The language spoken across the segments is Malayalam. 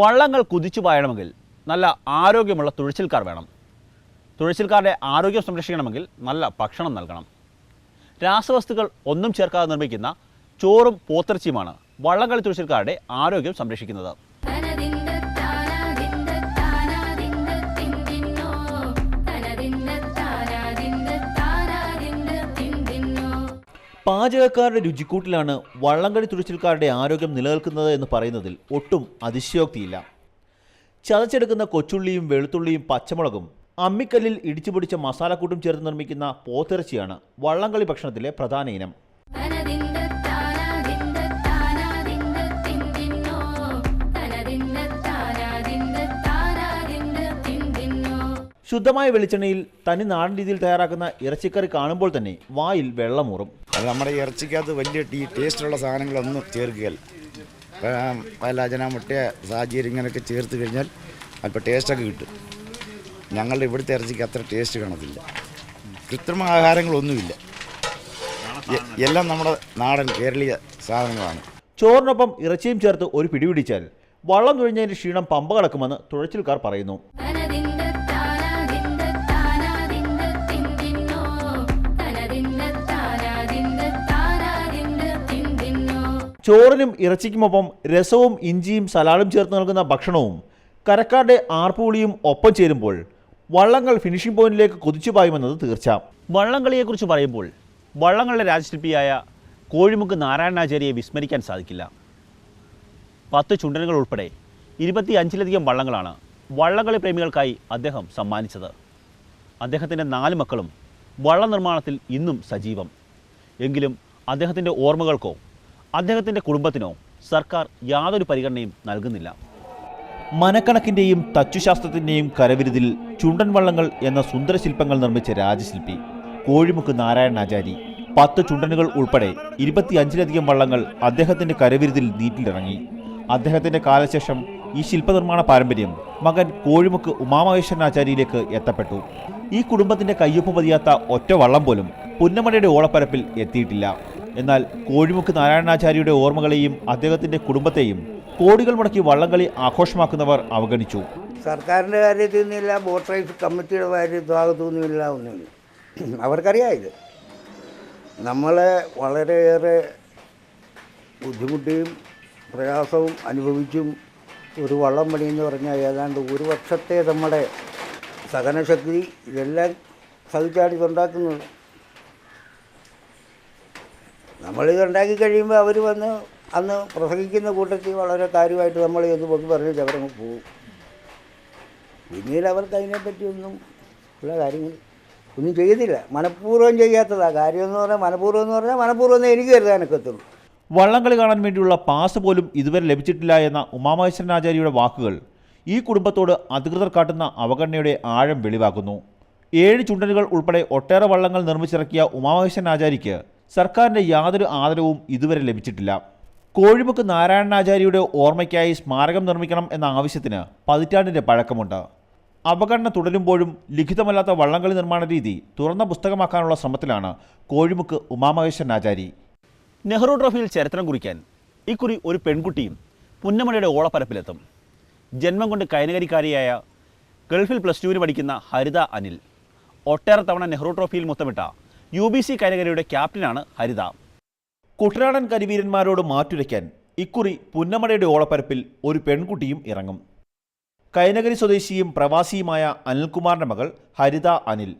വള്ളങ്ങൾ കുതിച്ചു പായണമെങ്കിൽ നല്ല ആരോഗ്യമുള്ള തുഴച്ചിൽക്കാർ വേണം. തുഴച്ചിൽക്കാരുടെ ആരോഗ്യം സംരക്ഷിക്കണമെങ്കിൽ നല്ല ഭക്ഷണം നൽകണം. രാസവസ്തുക്കൾ ഒന്നും ചേർക്കാതെ നിർമ്മിക്കുന്ന ചോറും പോത്തിറച്ചിയുമാണ് വള്ളംകളി തുഴച്ചിൽക്കാരുടെ ആരോഗ്യം സംരക്ഷിക്കുന്നത്. പാചകക്കാരുടെ രുചിക്കൂട്ടിലാണ് വള്ളംകളി തുഴച്ചിൽക്കാരുടെ ആരോഗ്യം നിലനിൽക്കുന്നത് എന്ന് പറയുന്നതിൽ ഒട്ടും അതിശയോക്തിയില്ല. ചതച്ചെടുക്കുന്ന കൊച്ചുള്ളിയും വെളുത്തുള്ളിയും പച്ചമുളകും അമ്മിക്കല്ലിൽ ഇടിച്ചുപൊടിച്ച മസാലക്കൂട്ടും ചേർത്ത് നിർമ്മിക്കുന്ന പോത്തിറച്ചിയാണ് വള്ളംകളി ഭക്ഷണത്തിലെ പ്രധാന ഇനം. ശുദ്ധമായ വെളിച്ചെണ്ണയിൽ തനി നാടൻ രീതിയിൽ തയ്യാറാക്കുന്ന ഇറച്ചിക്കറി കാണുമ്പോൾ തന്നെ വായിൽ വെള്ളമൂറും. അത് നമ്മുടെ ഇറച്ചിക്കകത്ത് വലിയ ടീ ടേസ്റ്റുള്ള സാധനങ്ങളൊന്നും ചേർക്കുകയല്ല. ഇപ്പം പല അജന മുട്ട സാഹചര്യം ഇങ്ങനെയൊക്കെ ചേർത്ത് കഴിഞ്ഞാൽ അല്പം ടേസ്റ്റൊക്കെ കിട്ടും. ഞങ്ങളുടെ ഇവിടുത്തെ ഇറച്ചിക്ക് അത്ര ടേസ്റ്റ് കാണത്തില്ല. കൃത്രിമ ആഹാരങ്ങളൊന്നുമില്ല. എല്ലാം നമ്മുടെ നാടൻ കേരളീയ സാധനങ്ങളാണ്. ചോറിനൊപ്പം ഇറച്ചിയും ചേർത്ത് ഒരു പിടിപിടിച്ചാൽ വള്ളം തുഴഞ്ഞതിന്റെ ക്ഷീണം പമ്പ കടക്കുമെന്ന് തുഴച്ചിൽക്കാർ പറയുന്നു. ചോറിനും ഇറച്ചിക്കുമൊപ്പം രസവും ഇഞ്ചിയും സലാഡും ചേർത്ത് നൽകുന്ന ഭക്ഷണവും കരക്കാരുടെ ആർപ്പുവിളിയും ഒപ്പം ചേരുമ്പോൾ വള്ളങ്ങൾ ഫിനിഷിംഗ് പോയിന്റിലേക്ക് കുതിച്ചു പായുമെന്നത് തീർച്ച. വള്ളംകളിയെക്കുറിച്ച് പറയുമ്പോൾ വള്ളങ്ങളുടെ രാജശില്പിയായ കോഴിമുക്ക് നാരായണാചാര്യയെ വിസ്മരിക്കാൻ സാധിക്കില്ല. പത്ത് ചുണ്ടനുകൾ ഉൾപ്പെടെ ഇരുപത്തി അഞ്ചിലധികം വള്ളങ്ങളാണ് വള്ളംകളി പ്രേമികൾക്കായി അദ്ദേഹം സമ്മാനിച്ചത്. അദ്ദേഹത്തിന്റെ നാല് മക്കളും വള്ളനിർമ്മാണത്തിൽ ഇന്നും സജീവം. എങ്കിലും അദ്ദേഹത്തിന്റെ ഓർമ്മകൾക്കോ അദ്ദേഹത്തിന്റെ കുടുംബത്തിനോ സർക്കാർ യാതൊരു പരിഗണനയും നൽകുന്നില്ല. മനക്കണക്കിന്റെയും തച്ചുശാസ്ത്രത്തിന്റെയും കരവിരുതിൽ ചുണ്ടൻ വള്ളങ്ങൾ എന്ന സുന്ദര ശില്പങ്ങൾ നിർമ്മിച്ച രാജശില്പി കോഴിമുക്ക് നാരായണാചാരി പത്ത് ചുണ്ടനുകൾ ഉൾപ്പെടെ ഇരുപത്തിയഞ്ചിലധികം വള്ളങ്ങൾ അദ്ദേഹത്തിന്റെ കരവിരുതിൽ നീറ്റിലിറങ്ങി. അദ്ദേഹത്തിന്റെ കാലശേഷം ഈ ശില്പനിർമ്മാണ പാരമ്പര്യം മകൻ കോഴിമുക്ക് ഉമാമഹേശ്വരനാചാര്യയിലേക്ക് എത്തപ്പെട്ടു. ഈ കുടുംബത്തിന്റെ കയ്യൊപ്പ് പതിയാത്ത ഒറ്റ വള്ളം പോലും പുന്നമടയുടെ ഓളപ്പരപ്പിൽ എത്തിയിട്ടില്ല. എന്നാൽ കോഴിമുക്ക് നാരായണാചാര്യയുടെ ഓർമ്മകളെയും അദ്ദേഹത്തിന്റെ കുടുംബത്തെയും കോടികൾ മുടക്കി വള്ളംകളി ആഘോഷമാക്കുന്നവർ അവഗണിച്ചു. സർക്കാരിന്റെ കാര്യത്തിൽ നിന്നില്ല ബോട്ട് റൈസ് കമ്മിറ്റിയുടെ ഭാഗത്തുനിന്നില്ല ഭാഗത്തു ഒന്നുമില്ല. അവർക്കറിയാം ഇത്. നമ്മളെ വളരെയേറെ ബുദ്ധിമുട്ടിയും പ്രയാസവും അനുഭവിച്ചും ഒരു വള്ളം പണി എന്ന് പറഞ്ഞാൽ ഏതാണ്ട് ഒരു വർഷത്തെ നമ്മുടെ സഹനശക്തി ഇതെല്ലാം സഹിച്ചാണ് ഇതുണ്ടാക്കുന്നത്. നമ്മളിത് ഉണ്ടാക്കി കഴിയുമ്പോൾ അവർ വന്ന് അന്ന് പ്രസംഗിക്കുന്ന കൂട്ടത്തിൽ വളരെ കാര്യമായിട്ട് നമ്മൾ ഇത് പൊക്കി പറഞ്ഞിട്ട് അവരങ്ങ് പോകും പിന്നീട് അവർക്ക് അതിനെപ്പറ്റിയൊന്നും ഉള്ള കാര്യങ്ങൾ ഒന്നും ചെയ്തില്ല. മനഃപൂർവം ചെയ്യാത്തതാണ് കാര്യം എന്ന് പറഞ്ഞാൽ മനഃപൂർവം എന്ന് പറഞ്ഞാൽ മനഃപൂർവം എനിക്ക് കരുതാനൊക്കെ എത്തുള്ളൂ വള്ളംകളി കാണാൻ വേണ്ടിയുള്ള പാസ് പോലും ഇതുവരെ ലഭിച്ചിട്ടില്ല എന്ന ഉമാമഹേശ്വരനാചാര്യയുടെ വാക്കുകൾ ഈ കുടുംബത്തോട് അധികൃതർ കാട്ടുന്ന അവഗണനയുടെ ആഴം വെളിവാക്കുന്നു. ഏഴ് ചുണ്ടലുകൾ ഉൾപ്പെടെ ഒട്ടേറെ വള്ളങ്ങൾ നിർമ്മിച്ചിറക്കിയ ഉമാമഹേശ്വരനാചാര്യയ്ക്ക് സർക്കാരിന്റെ യാതൊരു ആദരവും ഇതുവരെ ലഭിച്ചിട്ടില്ല. കോഴിമുക്ക് നാരായണനാചാര്യയുടെ ഓർമ്മയ്ക്കായി സ്മാരകം നിർമ്മിക്കണം എന്ന ആവശ്യത്തിന് പതിറ്റാണ്ടിന്റെ പഴക്കമുണ്ട്. അവഗണന തുടരുമ്പോഴും ലിഖിതമല്ലാത്ത വള്ളംകളി നിർമ്മാണ രീതി തുറന്ന പുസ്തകമാക്കാനുള്ള ശ്രമത്തിലാണ് കോഴിമുക്ക് ഉമാമഹേശ്വരനാചാരി നെഹ്റു ട്രോഫിയിൽ ചരിത്രം കുറിക്കാൻ ഇക്കുറി ഒരു പെൺകുട്ടിയും പുന്നമടയുടെ ഓളപ്പരപ്പിലെത്തും. ജന്മം കൊണ്ട് കൈനകരിക്കാരിയായ ഗൾഫിൽ പ്ലസ് ടുവിന് പഠിക്കുന്ന ഹരിത അനിൽ. ഒട്ടേറെ തവണ നെഹ്റു ട്രോഫിയിൽ മുത്തമിട്ട യു ബി സി കൈനകരിയുടെ ക്യാപ്റ്റനാണ് ഹരിത. കുട്ടനാടൻ കരിവീരന്മാരോട് മാറ്റുരയ്ക്കാൻ ഇക്കുറി പുന്നമടയുടെ ഓളപ്പരപ്പിൽ ഒരു പെൺകുട്ടിയും ഇറങ്ങും. കൈനഗരി സ്വദേശിയും പ്രവാസിയുമായ അനിൽകുമാറിന്റെ മകൾ ഹരിത അനിൽ.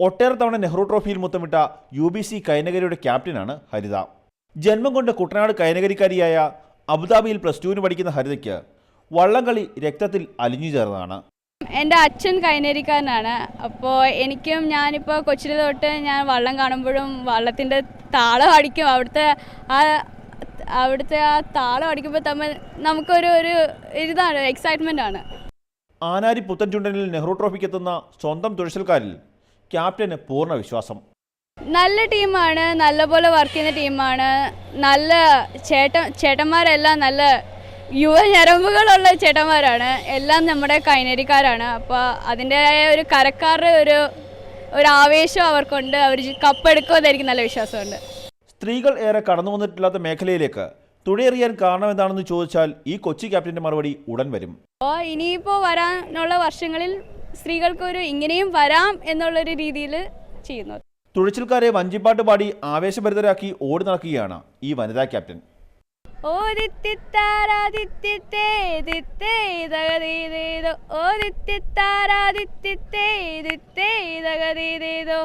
ഒട്ടേറെ തവണ നെഹ്റു ട്രോഫിയിൽ മുത്തമിട്ട യു ബി സി കൈനഗരിയുടെ ക്യാപ്റ്റനാണ് ഹരിത. ജന്മം കൊണ്ട് കുട്ടനാട് കൈനഗരിക്കാരിയായ അബുദാബിയിൽ പ്ലസ് ടുവിന് പഠിക്കുന്ന ഹരിതയ്ക്ക് വള്ളംകളി രക്തത്തിൽ അലിഞ്ഞു ചേർന്നതാണ്. എന്റെ അച്ഛൻ കൈനേരിക്കാരനാണ്. അപ്പോൾ എനിക്കും ഞാനിപ്പോൾ കൊച്ചിലെ തൊട്ട് ഞാൻ വള്ളം കാണുമ്പോഴും വള്ളത്തിന്റെ താളം അടിക്കും. അവിടുത്തെ ആ അവിടുത്തെ ആ താളം അടിക്കുമ്പോൾ തമ്മിൽ നമുക്കൊരു ഒരു ഇതാണ് എക്സൈറ്റ്മെന്റ് ആണ്. ആനാരി പുത്തൻചുണ്ടനിൽ നെഹ്റു ട്രോഫിക്ക് എത്തുന്ന സ്വന്തം തുഴച്ചിൽക്കാരിൽ ക്യാപ്റ്റന് പൂർണ വിശ്വാസം. നല്ല ടീമാണ് നല്ലപോലെ വർക്ക് ചെയ്യുന്ന ടീമാണ്. നല്ല ചേട്ട ചേട്ടന്മാരെല്ലാം നല്ല യുവ ഞരമ്പുകളുള്ള ചേട്ടന്മാരാണ്. എല്ലാം നമ്മുടെ കൈനരിക്കാരാണ്. അപ്പോൾ അതിന്റെതായ ഒരു കരക്കാരുടെ ഒരു ഒരു ആവേശം അവർക്കുണ്ട്. അവർ കപ്പെടുക്കുമെന്ന് എനിക്ക് നല്ല വിശ്വാസമുണ്ട്. സ്ത്രീകൾ ഏറെ കടന്നു വന്നിട്ടില്ലാത്ത മേഖലയിലേക്ക് തുഴയെറിയാൻ കാരണം എന്താണെന്ന് ചോദിച്ചാൽ ഈ കൊച്ചി ക്യാപ്റ്റന്റെ മറുപടി ഉടൻ വരും. അപ്പോൾ ഇനിയിപ്പോൾ വരാനുള്ള വർഷങ്ങളിൽ സ്ത്രീകൾക്കൊരു ഇങ്ങനെയും വരാം എന്നുള്ളൊരു രീതിയിൽ ചെയ്യുന്നു. തുഴച്ചിൽക്കാരെ വഞ്ചിപ്പാട്ട് പാടി ആവേശഭരിതരാക്കി ഓടി നടക്കുകയാണ് ഈ വനിതാ ക്യാപ്റ്റൻ. ஓதித்தித்தாராதித்தித்தேதித்தேதகதீதேதோ ஓதித்தித்தாராதித்தித்தேதித்தேதகதீதேதோ